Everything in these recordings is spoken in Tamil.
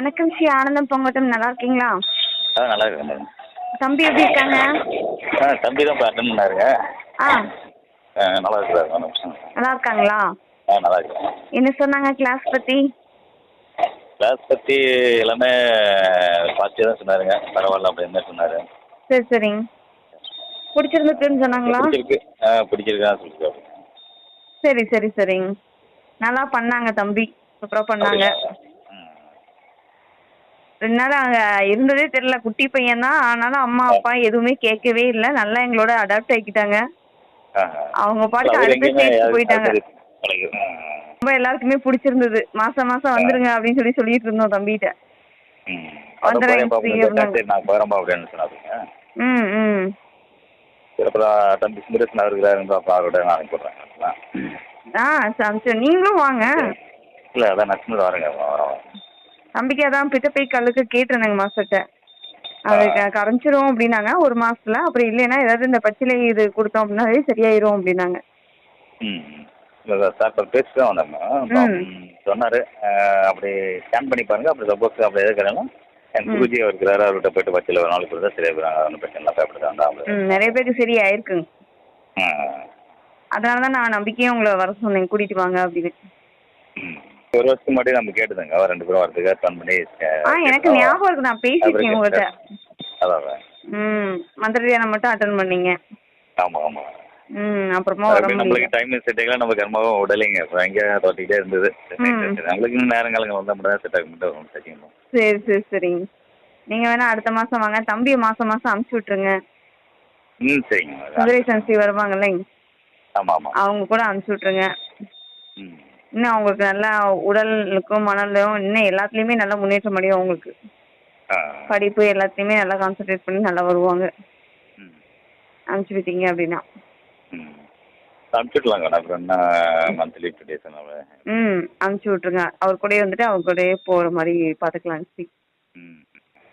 வணக்கம் ஸ்ரீ ஆனந்தம். பொங்கட்டும் நல்லா இருக்கீங்களா? ஆ நல்லா இருக்கேன் மேடம். தம்பி எப்படி இருக்காங்க? ஆ தம்பி தான் இப்போ அட்டன் பண்ணாருங்க ஆ. ஆ, நல்லா இருக்கிறாரு மேடம். நல்லா இருக்காங்களா? ஆ நல்லா இருக்கிறேன் என்ன சொன்னாங்க கிளாஸ் பத்தி? கிளாஸ் பற்றி எல்லாமே பாசிட்டிவ் தான் சொன்னாருங்க. பரவாயில்ல அப்படின்னு சொன்னார். சரி சரிங்க பிடிச்சிருந்துக்குன்னு சொன்னாங்களா? பிடிச்சிருக்கு. ஆ பிடிச்சிருக்கா சொல்லியிருக்காரு சரி சரி சரிங்க நல்லா பண்ணாங்க தம்பி. சூப்பராக பண்ணாங்க. ரெண்டு நாள் அங்கே இருந்ததே தெரியல. குட்டி பையன் தான். ஆனாலும் அம்மா அப்பா எதுவுமே கேட்கவே இல்லை. நல்லா எங்களோட அடாப்ட் ஆகிக்கிட்டாங்க ஆ, அவங்க. பாட்டு அடுத்த ஸ்டேஜ் போயிட்டாங்க. ரொம்ப எல்லாருக்குமே பிடிச்சிருந்தது. மாசம் மாசம் வந்துருங்க அப்படின்னு சொல்லி சொல்லிட்டு இருந்தோம் தம்பிகிட்ட. ம். ம் ஆ. சரி நீங்களும் வாங்க. இல்லை அதான் நட்சத்திரம் வரேங்க. வரோம் தம்பிக்கு அதான் பித்தப்பை கல்லுக்கு கேட்டிருந்தேங்க மாஸ்டர்கிட்ட. அது கரைஞ்சிரும் அப்படின்னாங்க. ஒரு மாசத்துல. அப்புறம் இல்லைன்னா ஏதாவது இந்த பச்சிலை இது கொடுத்தோம் அப்படின்னாலே சரியாயிரும் அப்படின்னாங்க. சார் இப்போ பேசிட்டு தான் வந்தாங்க சொன்னார். அப்படி ஸ்கேன் பண்ணி பாருங்க. அப்படி சப்போஸ் அப்படி எதுக்குறாலும் என் குருஜி இருக்கிறாரு. அவர்கிட்ட போயிட்டு பச்சில் ஒரு நாளைக்கு கொடுத்தா சரியா ஒன்றும் பிரச்சனை இல்லை. பயப்படுது அந்த ம் நிறைய பேருக்கு சரியாயிருக்குங்க அதனால தான் நான் நம்பிக்கையும் உங்களை வர சொன்னேன். கூட்டிட்டு வாங்க அப்படின்னு. ஒரு வருஷத்துக்கு முன்னாடி நம்ம கேட்டுதாங்க. அவர் ரெண்டு பேரும் வரதுக்காக பிளான் பண்ணி ஆ எனக்கு ஞாபகம் இருக்கு. நான் பேசியிருக்கேன் உங்கள்கிட்ட அதான் ம் மந்திரியானம் மட்டும் அட்டன் பண்ணீங்க. ஆமாம் ஆமாம் ம் அப்புறமா வர நம்மளுக்கு டைம் செட் ஆகல. நம்ம கர்மாவும் உடலைங்க எங்கே தோட்டிக்கிட்டே இருந்தது. நம்மளுக்கு இன்னும் நேரங்காலங்கள் வந்தால் மட்டும் தான் செட் ஆக மட்டும் சரி சரி சரிங்க. நீங்க வேணா அடுத்த மாசம் வாங்க. தம்பியை மாசம் மாசம் அனுப்பிச்சு விட்டுருங்க. ம் சரிங்க. சுந்தரேசன் ஸ்ரீ வருவாங்கல்ல ஆமாம் ஆமாம் அவங்க கூட அனுப்பிச்சு விட்டுருங்க. ம். இன்னும் அவங்களுக்கு நல்லா உடலுக்கும் மனதிலும் இன்னும் எல்லாத்துலேயுமே நல்லா முன்னேற்றம் அடையும் அவங்களுக்கு. படிப்பு எல்லாத்தையுமே நல்லா கான்சென்ட்ரேட் பண்ணி நல்லா வருவாங்க. அனுப்பிச்சு விட்டீங்க அப்படின்னா. அனுப்பிச்சுட்லாங்க அப்புறம் என்ன மந்த்லி டேஸ் ம் அனுப்பிச்சு விட்ருங்க அவர் கூடயே வந்துட்டு அவர் கூடயே போகிற மாதிரி பார்த்துக்கலாம் ஸ்ரீ ம்.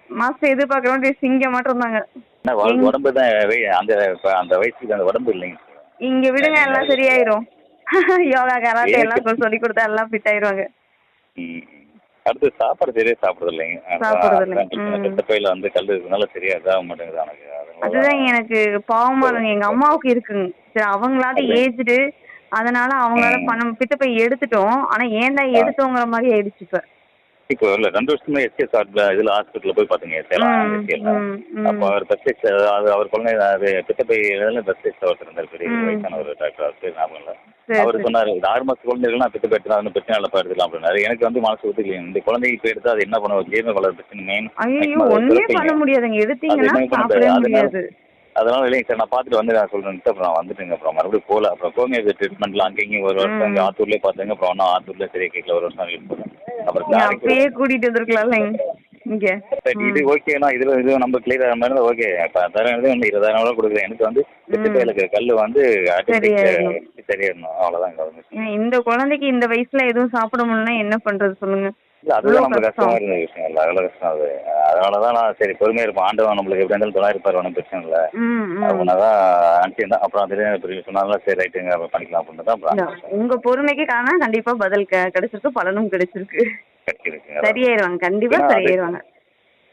மாஸ்டர் எதிர்பார்க்குறோம் சிங்கம் மட்டும் இருந்தாங்க. வ- உடம்பு தான் அந்த அந்த வயசுக்கு அந்த உடம்பு இல்லைங்க. இங்க விடுங்க எல்லாம் சரியாயிரும். யோகா கராத்தே எல்லாம் சொல்லி கொடுத்தா எல்லாம் ஃபிட் ஆயிருவாங்க. அடுத்து சாப்பாடு சரியா சாப்பிடுறது இல்லைங்க. சாப்பிடுறது. பித்தப்பையில வந்து கல் இருக்கனால சரியா இதாக மாட்டேங்குது எனக்கு. அதுதான் எனக்கு பாவமா இருங்க எங்க அம்மாவுக்கு இருக்குங்க. சரி அவங்களாவது ஏஜ்டு. அதனால அவங்களால பண்ண பித்தப்பை எடுத்துட்டோம். ஆனா ஏன்டா எடுத்தோங்கிற மாதிரி ஆயிடுச்சு இப்ப. இப்போ இல்லை ரெண்டு வருஷமே எஸ்கேஸ் இதில் ஹாஸ்பிட்டலில் போய் பார்த்துங்க சேலம் எஸ்கேல. அப்போ அவர் பெஸ்ட் அது அவர் குழந்தை அது பித்தப்பை பெஸ்ட் ஒருத்தர் இருந்தார் பெரிய. வயசான ஒரு டாக்டர் அவர் பேர் ஞாபகம் இல்லை. சரி, அவர் சரி. சொன்னார் இது ஆறு மாச குழந்தைகள்லாம் பித்த எடுத்துலாம் ஒன்றும் பிரச்சனை இல்லைப்பா எடுத்துக்கலாம் அப்படின்னாரு. எனக்கு வந்து மனசு ஒத்துக்கலைங்க இந்த குழந்தைக்கு இப்போ எடுத்தா அது என்ன பண்ணுவோம் ஜீரண வளர் பிரச்சனை மெயின் பண்ண முடியாதுங்க. எடுத்தீங்கன்னா அதனால இல்லைங்க சார் நான் பார்த்துட்டு வந்து நான் சொல்றேன் அப்புறம் நான் வந்துட்டுங்க அப்புறம் மறுபடியும் போகல. அப்புறம் ஹோமியோபதி ட்ரீட்மெண்ட்லாம் அங்கே இங்கே ஒரு வருஷம் அங்கே ஆத்தூர்லேயே பார்த்தாங்க அப்புறம் ஒன்றும் ஆத்தூர்லேயே சரியா கேட்கல ஒரு வருஷம் யூஸ் பண்ணேன். அப்புறம் அப்பயே கூட்டிட்டு வந்திருக்கலாம்ல இங்க. இது ஓகேனா இது இது நம்ம கிளியர் ஆகிற மாதிரி ஓகே பத்தாயிரம் இது வந்து இருபதாயிரம் கூட கொடுக்குறேன். எனக்கு வந்து பித்தப்பையில் இருக்கிற கல் வந்து சரியாயிடணும். ஏன் இந்த குழந்தைக்கு இந்த வயசுல எதுவும் சாப்பிட முடியலன்னா என்ன பண்றது சொல்லுங்க. அதுதான் இவ்வளவு நம்ம கஷ்டம். கஷ்டமா இருந்த விஷயம் இல்லை. அவ்வளோ கஷ்டம் அது. அதனால தான் நான் சரி பொறுமையாக இருப்போம் ஆண்டவன் நம்மளுக்கு எப்படி இருந்தாலும் இருப்பார் ஒன்றும் பிரச்சனை இல்லை. ம் ம். அப்படின்னா தான் அனுப்பிச்சிருந்தேன் அப்புறம் சொன்னாலும் சரி ரைட்டுங்க பண்ணிக்கலாம் அப்படின்னு தான் உங்க பொறுமைக்கு காரணம் கண்டிப்பா பதில் கிடைச்சிருக்கு பலனும் கிடைச்சிருக்கு. சரியாயிருவாங்க கண்டிப்பா சரியாயிருவாங்க.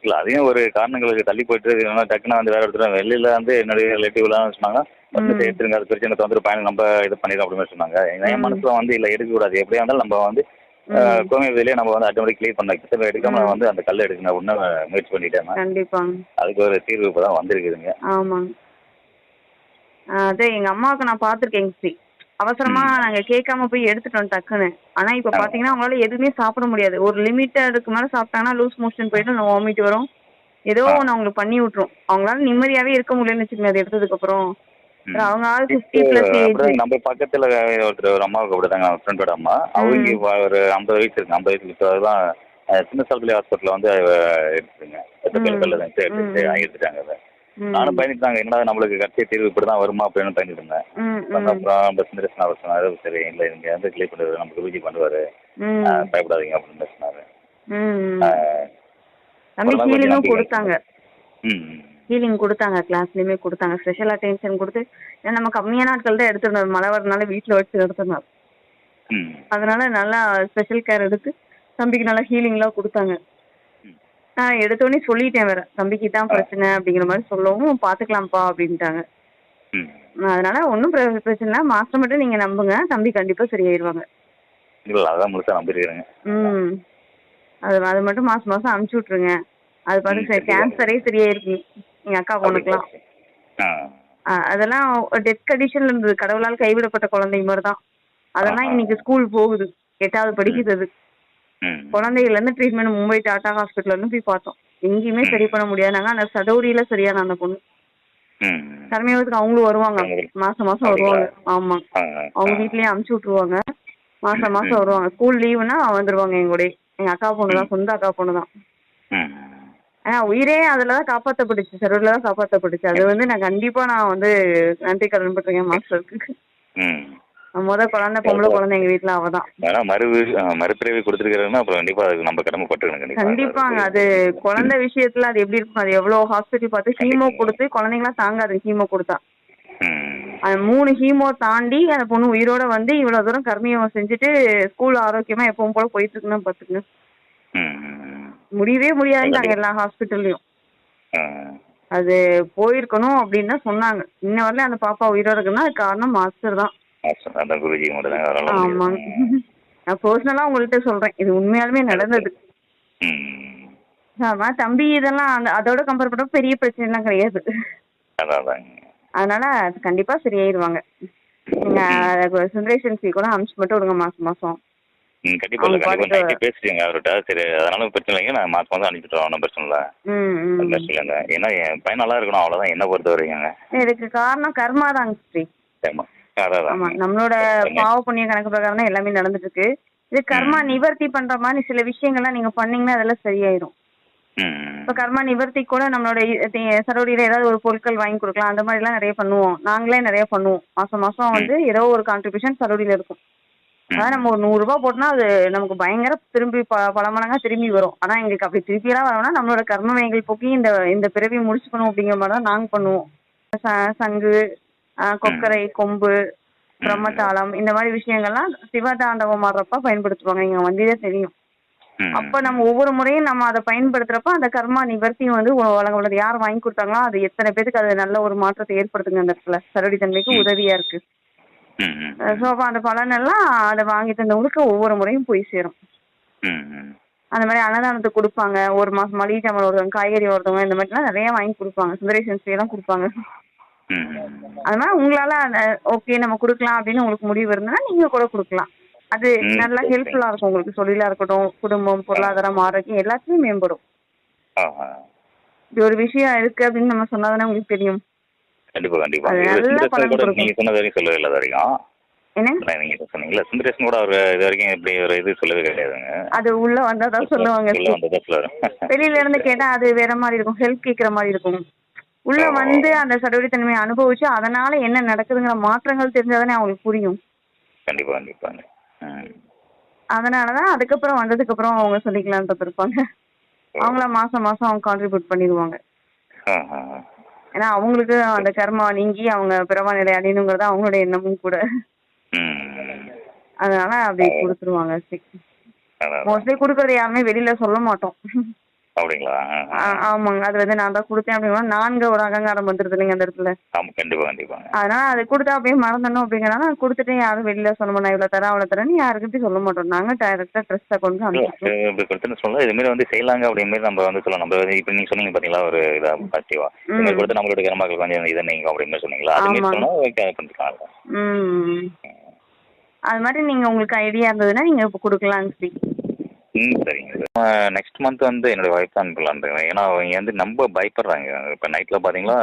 இல்லை அதையும் ஒரு காரணங்களுக்கு தள்ளி போயிட்டு டக்குன்னு வந்து வேற ஒருத்தர் வெளியில வந்து என்னுடைய ரிலேட்டிவ்லாம் சொன்னாங்க வந்து ம். எடுத்துருங்க அது பிரச்சனை வந்துட்டு பையன் நம்ம இது பண்ணிடும் அப்படின்னு சொன்னாங்க. என். மனசுல வந்து இல்லை எடுக்கக்கூடாது. எப்படியா இருந்தாலும் நம்ம வந்து ம். கோமியத்திலேயே நம்ம வந்து ஆட்டோமேட்டிக் கிளியர் பண்ண கிட்ட எடுக்காம ம். வந்து அந்த கல் எடுக்கணும் அப்படின்னு முயற்சி பண்ணிட்டேன் நான். கண்டிப்பாங்க அதுக்கு ஒரு தீர்வு இப்போ தான் வந்திருக்குதுங்க ஆமாங்க ஆ, அது எங்க அம்மாவுக்கு நான் பார்த்துருக்கேங்க ஸ்ரீ அவசரமா நாங்க கேட்காம போய் எடுத்துட்டோம் டக்குன்னு ஆனா இப்ப. பாத்தீங்கன்னா அவங்களால எதுவுமே சாப்பிட முடியாது ஒரு லிமிட்டடுக்கு மேல சாப்பிட்டாங்கன்னா லூஸ் மோஷன் போயிட்டு வாமிட் வரும் ஏதோ. ஒன்று அவங்களுக்கு பண்ணி விட்டுரும் அவங்களால நிம்மதியாவே இருக்க முடியலன்னு வச்சுக்கோங்க அது எடுத்ததுக்கு அப்புறம். அவங்க ஆள் ஃபிஃப்டி பிளஸ் ஏஜ் நம்ம பக்கத்துல ஒருத்தர் ஒரு அம்மாவுக்கு அப்படிதாங்க ஃப்ரெண்டோட அம்மா. அவங்க ஒரு ஐம்பது வயசு இருக்கு ஐம்பது வயசு இப்போ அஹ், சின்ன சாலப்பள்ளி ஹாஸ்பிட்டல் வந்து எடுத்துருங்க தான். எடுத்துட்டாங்க அதை. நானும் பயந்துட்டாங்க என்னடா நம்மளுக்கு கட்சி தீர்வு இப்படி தான் வருமா அப்படின்னு பயந்துட்டு இருந்தேன் அப்புறம் சுந்தரேசன் அவர் சொன்னாரு சரி இல்லை இங்க வந்து கிளியர் பண்ணுறது நமக்கு விஜி பண்ணுவாரு. பயப்படாதீங்க அப்படின்னு சொன்னாரு. கொடுத்தாங்க. ம். ஹீலிங் கொடுத்தாங்க கிளாஸ்லயுமே கொடுத்தாங்க. ஸ்பெஷல் அட்டென்ஷன் கொடுத்து ஏன்னா நம்ம கம்மியான நாட்கள் தான் எடுத்திருந்தோம். மழை வரனால வீட்டில் வச்சு எடுத்திருந்தோம். அதனால நல்லா ஸ்பெஷல் கேர் எடுத்து தம்பிக்கு நல்லா ஹீலிங்லாம் கொடுத்தாங்க. நான் எடுத்தோடனே சொல்லிட்டேன் வேற. தம்பிக்கு தான் பிரச்சனை அப்படிங்கிற மாதிரி சொல்லவும் பார்த்துக்கலாம்ப்பா அப்படின்ட்டாங்க. அதனால ஒன்றும் பிரச்சனை இல்லை. மாஸ்டர் மட்டும் நீங்கள் நம்புங்க. தம்பி கண்டிப்பாக சரியாயிருவாங்க. ம். அது அது மட்டும் மாதம் மாதம் அனுப்பிச்சி விட்ருங்க அது பார்த்து கண்டிப்பா. கேன்சரே சரியாயிருக்கு. எங்கள் அக்கா பொண்ணுக்குலாம். அதெல்லாம் டெத் கண்டிஷன்ல இருந்தது. கடவுளால் கைவிடப்பட்ட குழந்தை மாதிரி தான் அதெல்லாம். இன்னைக்கு ஸ்கூல் போகுது. எட்டாவது ம். குழந்தையில இருந்து ட்ரீட்மெண்ட் மும்பை டாடா ஹாஸ்பிட்டல்ல இருந்து போய் பார்த்தோம். எங்கேயுமே. சரி பண்ண முடியாதுனாங்க அந்த சதோடியில சரியான அந்த பொண்ணு. ம். கர்மியோகத்துக்கு அவங்களும் வருவாங்க. மாசம் மாசம் வருவாங்க. ஆமா. அவங்க வீட்லயே அமுச்சு விட்டுருவாங்க. மாசம் மாசம். வருவாங்க. ஸ்கூல் லீவுனா வந்துருவாங்க எங்க கூட எங்க அக்கா பொண்ணு தான் சொந்த அக்கா பொண்ணு தான் ஆனா உயிரே அதுல தான் காப்பாத்தப்பட்டுச்சு சரோடில தான் காப்பாத்தப்பட்டுச்சு அது வந்து நான் கண்டிப்பா நான் வந்து நன்றி கடன் பட்டிருக்கேன் மாஸ்டருக்கு முத குழந்தை பொம்பளை குழந்தை எங்க வீட்ல அவ தான் ஆனா மறுவு மறுபிறவி கொடுத்துருக்காருன்னா அப்புறம் கண்டிப்பா அதுக்கு நம்ம கடமை பட்டுக்கணும் கண்டிப்பா. கண்டிப்பாங்க. அது குழந்தை விஷயத்துல அது எப்படி இருக்கும்? அது எவ்வளவு ஹாஸ்பிட்டல் பார்த்து ஹீமோ கொடுத்து குழந்தைங்களாம் தாங்காது ஹீமோ கொடுத்தா. அது மூணு ஹீமோ தாண்டி அந்த பொண்ணு உயிரோட வந்து இவ்வளவு தூரம் கர்மியம் செஞ்சுட்டு ஸ்கூல் ஆரோக்கியமா எப்பவும் போல போயிட்டு இருக்குன்னு பாத்துக்கங்க. ம். முடியவே முடியாதுட்டாங்க எல்லா ஹாஸ்பிட்டல்லையும் அது போயிருக்கணும் அப்படின்னு சொன்னாங்க. இன்ன வரல அந்த பாப்பா உயிரோட இருக்குன்னா அது காரணம் மாஸ்டர் தான். ஆமாங்க. நான் பர்சனலா உங்கள்கிட்ட சொல்றேன். இது உண்மையாலுமே நடந்தது. ஆமா தம்பி இதெல்லாம் அதோட கம்பேர் பண்ண பெரிய பிரச்சனை எல்லாம் கிடையாது அதனால அது கண்டிப்பா சரியாயிருவாங்க. நீங்க சுந்தரேஷன் ஃபீ கூட அனுப்பிச்சு மட்டும் விடுங்க மாசம் மாசம். ம் கண்டிப்பா இல்லை அவங்க கண்டிப்பா. பாட்டுக்கு- நைட்டு பேசிட்டேங்க அவர்கிட்ட. சரி அதனால பிரச்சனை இல்லைங்க. நான் மாசம் ஒன்றும் பிரச்சனை இல்லை. அந்த சொல்லுங்க ஏன்னா என் பையன் நல்லா இருக்கணும் அவ்வளோதான் என்ன பொறுத்த வரைக்குங்க. இதுக்கு காரணம் கர்மா தாங்க ஸ்ரீ ஆமா நம்மளோட பாவ புண்ணிய கணக்கு பிரகாரம் தான் எல்லாமே நடந்துட்டு இருக்கு இது கர்மா நிவர்த்தி பண்ற மாதிரி சில விஷயங்கள்லாம் நீங்க பண்ணீங்கன்னா அதெல்லாம் சரியாயிரும். இப்ப கர்மா நிவர்த்தி கூட நம்மளோட சரௌடியில ஏதாவது ஒரு பொருட்கள் வாங்கி கொடுக்கலாம். அந்த மாதிரி எல்லாம் நிறைய பண்ணுவோம். நாங்களே நிறைய பண்ணுவோம். மாசம் மாசம் வந்து ஏதோ ஒரு கான்ட்ரிபியூஷன் சரௌடியில இருக்கும். அதான் நம்ம ஒரு நூறு ரூபாய் போட்டோம்னா அது நமக்கு பயங்கர திரும்பி ப பல மடங்கா திரும்பி வரும். ஆனா எங்களுக்கு அப்படி திருப்பியெல்லாம் வரணும்னா நம்மளோட கர்மவினைகள் போக்கி இந்த இந்த பிறவி முடிச்சுக்கணும் அப்படிங்கிற மாதிரி தான் நாங்க பண்ணுவோம். சங்கு ஆஹ் கொக்கரை கொம்பு பிரம்மதாளம் இந்த மாதிரி விஷயங்கள்லாம் சிவதாண்டவம் ஆடுறப்ப பயன்படுத்துவாங்க. இங்க வந்தியே தெரியும். அப்ப நம்ம ஒவ்வொரு முறையும் நம்ம அதை பயன்படுத்துறப்ப அந்த கர்மா நிவர்த்தியும் வந்து உ- வழங்க உள்ளது. யார் வாங்கி கொடுத்தாங்களோ அது எத்தனை பேருக்கு அது நல்ல ஒரு மாற்றத்தை ஏற்படுத்துங்க அந்த இடத்துல. சரடி தன்மைக்கு உதவியா இருக்கு. ஸோ அப்போ அந்த பலனெல்லாம் அதை வாங்கி தந்தவங்களுக்கு ஒவ்வொரு முறையும் போய் சேரும். அந்த மாதிரி அன்னதானத்துக்கு கொடுப்பாங்க. ஒரு மாசம் மளிகை சாமான் ஒருத்தவங்க காய்கறி ஒருத்தவங்க இந்த மாதிரிலாம் நிறைய வாங்கி கொடுப்பாங்க. சுந்தரேசன் எல்லாம் கொடுப்பாங்க. ம் அது மாதிரி உங்களால ஓகே நம்ம கொடுக்கலாம் அப்படின்னு உங்களுக்கு முடிவு இருந்ததுன்னா நீங்க கூட கொடுக்கலாம். அது நல்லா ஹெல்ப்ஃபுல்லா இருக்கும் உங்களுக்கு. தொழிலா இருக்கட்டும் குடும்பம் பொருளாதாரம் ஆரோக்கியம் எல்லாத்துலயும் மேம்படும். இப்படி ஒரு விஷயம் இருக்கு அப்படின்னு நம்ம சொன்னாதானே உங்களுக்கு தெரியும். கண்டிப்பா கண்டிப்பா. சுந்தரேசன் கூட. நீங்க சொன்னது வரைக்கும் சொல்லவே இல்லை வரைக்கும். நீங்க சொன்னீங்கல்ல. சுந்தரேசன் கூட அவர் இது வரைக்கும் இப்படி ஒரு இது சொல்லவே கிடையாதுங்க. அது உள்ள வந்தாதான் சொல்லுவாங்க. சொல்லுவாரு. வெளியில இருந்து கேட்டா அது வேற மாதிரி இருக்கும். ஹெல்ப் கேக்குற மாதிரி இருக்கும். உள்ள வந்து அந்த சடவடித்தன்மையை அனுபவிச்சு அதனால என்ன நடக்குதுங்கிற மாற்றங்கள் தெரிஞ்சாதானே அவங்களுக்கு புரியும். கண்டிப்பா கண்டிப்பாங்க. அதனாலதான் அதுக்கப்புறம் வந்ததுக்கு அப்புறம் அவங்க சொல்லிக்கலான்ட்டு இருப்பாங்க. அவங்கள மாசம் மாசம் அவங்க கான்ட்ரிபியூட் பண்ணிடுவாங்க. ஏன்னா அவங்களுக்கு அந்த கர்மா நீங்கி அவங்க பிறவா நிலை அடையணுங்கிறது அவங்களோட எண்ணமும் கூட. அதனால அப்படி கொடுத்துருவாங்க மோஸ்ட்லி கொடுக்கறது யாருமே வெளியில சொல்ல மாட்டோம். அப்படிங்களா ஆமாங்க. அது வந்து நான் தான் கொடுத்தேன் அப்படின்னா நான்கு ஒரு அகங்காரம் வந்துருது இல்லைங்க அந்த இடத்துல. ஆமா கண்டிப்பா கண்டிப்பாங்க. அதனால அது கொடுத்தா அப்படியே மறந்துடணும் அப்படிங்கிறனால கொடுத்துட்டு யாரும் வெளியில சொல்ல நான் இவ்வளவு தரேன் அவ்வளவு தரேன்னு யாருக்கிட்டையும் சொல்ல மாட்டோம். நாங்க டைரக்டா ட்ரெஸ் இது இப்படி கொடுத்துன்னு சொல்ல இது மாதிரி வந்து செய்யலாங்க அப்படி மாதிரி நம்ம வந்து சொல்லலாம். நம்ம வந்து இப்போ நீங்க சொன்னீங்க பாத்தீங்களா ஒரு இதா பாசிட்டிவா இது மாதிரி கொடுத்து நம்மளோட கிரமாக்கள் கொஞ்சம் இதை நீங்க அப்படி மாதிரி சொன்னீங்களா? அது மாதிரி. சொன்னா பண்ணிக்கலாம். அது மாதிரி நீங்க உங்களுக்கு ஐடியா இருந்ததுன்னா நீங்க இப்போ கொடுக்கலாம் ஸ்ரீ ம் சரிங்க நெக்ஸ்ட் மந்த் வந்து என்னோட ஒய்ஃப் அனுப்பலான் இருக்கேன் ஏன்னா அவங்க வந்து ரொம்ப பயப்படுறாங்க. இப்போ நைட்டில் பார்த்தீங்களா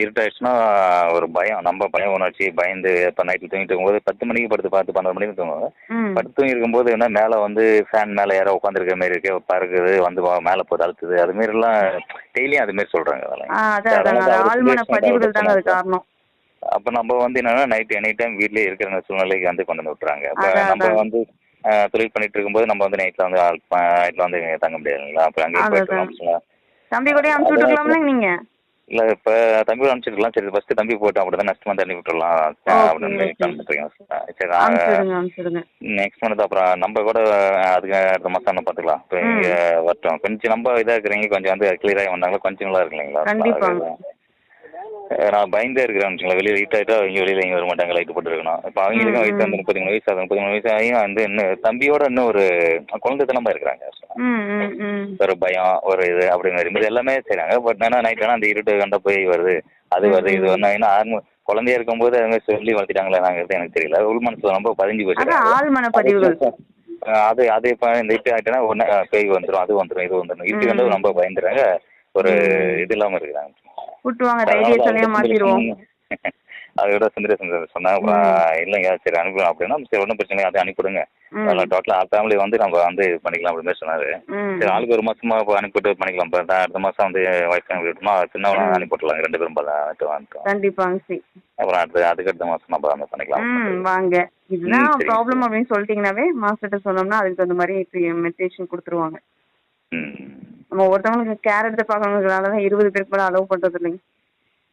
இருட்டாயிடுச்சுன்னா ஒரு பயம். நம்ம பயம் உணர்ச்சி பயந்து இப்போ நைட்டில் தூங்கிட்டு இருக்கும்போது பத்து மணிக்கு படுத்து பார்த்து பன்னெண்டு மணிக்கு தூங்குவோம். ம். படுத்து தூங்கி இருக்கும்போது என்ன மேலே வந்து ஃபேன் மேலே யாரோ உட்காந்துருக்க மாதிரி இருக்கு. பறக்குது வந்து மேலே போது அழுத்துது. அது மாதிரிலாம் டெய்லியும் அது மாதிரி சொல்கிறாங்க அதெல்லாம். அப்போ நம்ம வந்து என்னன்னா நைட் எனி டைம் வீட்லயே இருக்கிற சூழ்நிலைக்கு வந்து கொண்டு வந்து விட்டுறாங்க. அப்போ நம்ம. வந்து தொழில் பண்ணிட்டு இருக்கும்போது நம்ம வந்து நைட்ல வந்து நைட்ல வந்து தங்க முடியாதுங்களா அப்போ அங்கேயே அதான், போயிட்டு. தம்பி கூட அனுப்பிச்சு விட்டுக்கலாம்ல நீங்க? இல்லை இப்போ தம்பி அனுப்பிச்சிருக்கலாம் சரி ஃபஸ்ட்டு தம்பி போட்டு அப்படி தான் நெக்ஸ்ட் மந்த் அனுப்பி விட்டுறலாம் Okay, அப்படின்னு okay. பண்ணிட்டுருக்கேன் சரி நெக்ஸ்ட் மந்த் அப்புறம் நம்ம கூட அதுக்கு அடுத்த மாதம் ஒன்று பார்த்துக்கலாம். இப்போ வரட்டும். கொஞ்சம் நம்ம இதாக இருக்கிறீங்க கொஞ்சம் வந்து கிளியராகி வந்தாங்களா? கொஞ்சம் நல்லா இருக்கு இல்லைங்களா? நான் பயந்தே இருக்கிறேன். வெளியே லைட் ஆகிட்டா அவங்க வெளியில் இங்கே வர மாட்டாங்க லைட் போட்டு இருக்கணும். இப்போ அவங்களுக்கும் வயசு வந்து. முப்பத்தி மூணு வயசு ஆகுது. முப்பத்தி மூணு வயசு ஆகியும் வந்து இன்னும் தம்பியோட இன்னும் ஒரு குழந்தைத்தனமாக இருக்கிறாங்க. ஒரு பயம் ஒரு இது அப்படிங்கிற மாதிரி. எல்லாமே செய்றாங்க. பட் ஆனால் நைட் ஆனால் அந்த இருட்டு கண்ட போய் வருது. அது வருது இது வந்து ஏன்னா ஆரம்ப குழந்தையா இருக்கும்போது அது மாதிரி சொல்லி வளர்த்திட்டாங்களா நாங்கள் எனக்கு தெரியல. உள் மனசுல ரொம்ப பதிஞ்சு போச்சு. அது அது இப்போ இந்த இட்டு ஆகிட்டேன்னா ஒன்று பேய் வந்துடும் அது வந்துடும் இது வந்துடும் இட்டு வந்து ரொம்ப பயந்துறாங்க. ஒரு இது இல்லாமல் இருக்கிறாங்க. விட்டுவாங்க தைரிய சொல்லியா மாத்திடுவோம். அதோட சுந்தர சுந்தர் சொன்னாங்க இல்லைங்க சரி அனுப்பலாம் அப்படின்னா சரி ஒன்றும் பிரச்சனை இல்லை அதை அனுப்பிவிடுங்க. ஆல் ஃபேமிலி வந்து நம்ம வந்து பண்ணிக்கலாம் அப்படின்னு மாதிரி சொன்னாரு. சரி ஆளுக்கு ஒரு மாசமா இப்போ அனுப்பிவிட்டு பண்ணிக்கலாம் அடுத்த மாசம் வந்து ஒய்ஃப் விட்டுமா? சின்னவனை அனுப்பிவிடலாம் ரெண்டு பேரும் வந்துட்டோம். கண்டிப்பாங்க அப்புறம் அடுத்து அதுக்கு அடுத்த மாசம் நம்ம வந்து பண்ணிக்கலாம் வாங்க. இதுதான். ப்ராப்ளம் அப்படின்னு சொல்லிட்டீங்கன்னாவே மாஸ்டர்கிட்ட சொன்னோம்னா அதுக்கு தகுந்த மாதிரி மெடிடேஷன் கொடுத்துருவாங்க. நம்ம ஒருத்தவங்களுக்கு கேர் எடுத்து பார்க்கறவங்களால தான் இருபது பேருக்கு மேலே அலோவ் பண்ணுறது இல்லைங்க.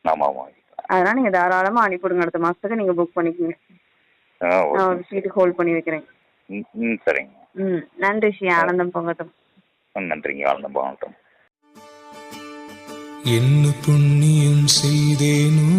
ஆமாம் ஆமாம் அதனால நீங்கள் தாராளமாக அனுப்பிவிடுங்க அடுத்த மாதத்துக்கு நீங்கள் புக் பண்ணிக்கோங்க. ஆ ஓகே நான் ஒரு சீட்டு ஹோல்ட் பண்ணி வைக்கிறேன். ம், ம் சரிங்க. ம் நன்றி ஸ்ரீ ஆனந்தம் பொங்கட்டும் நன்றிங்க. வாழ்ந்த போகட்டும் என்ன புண்ணியம் செய்தேனோ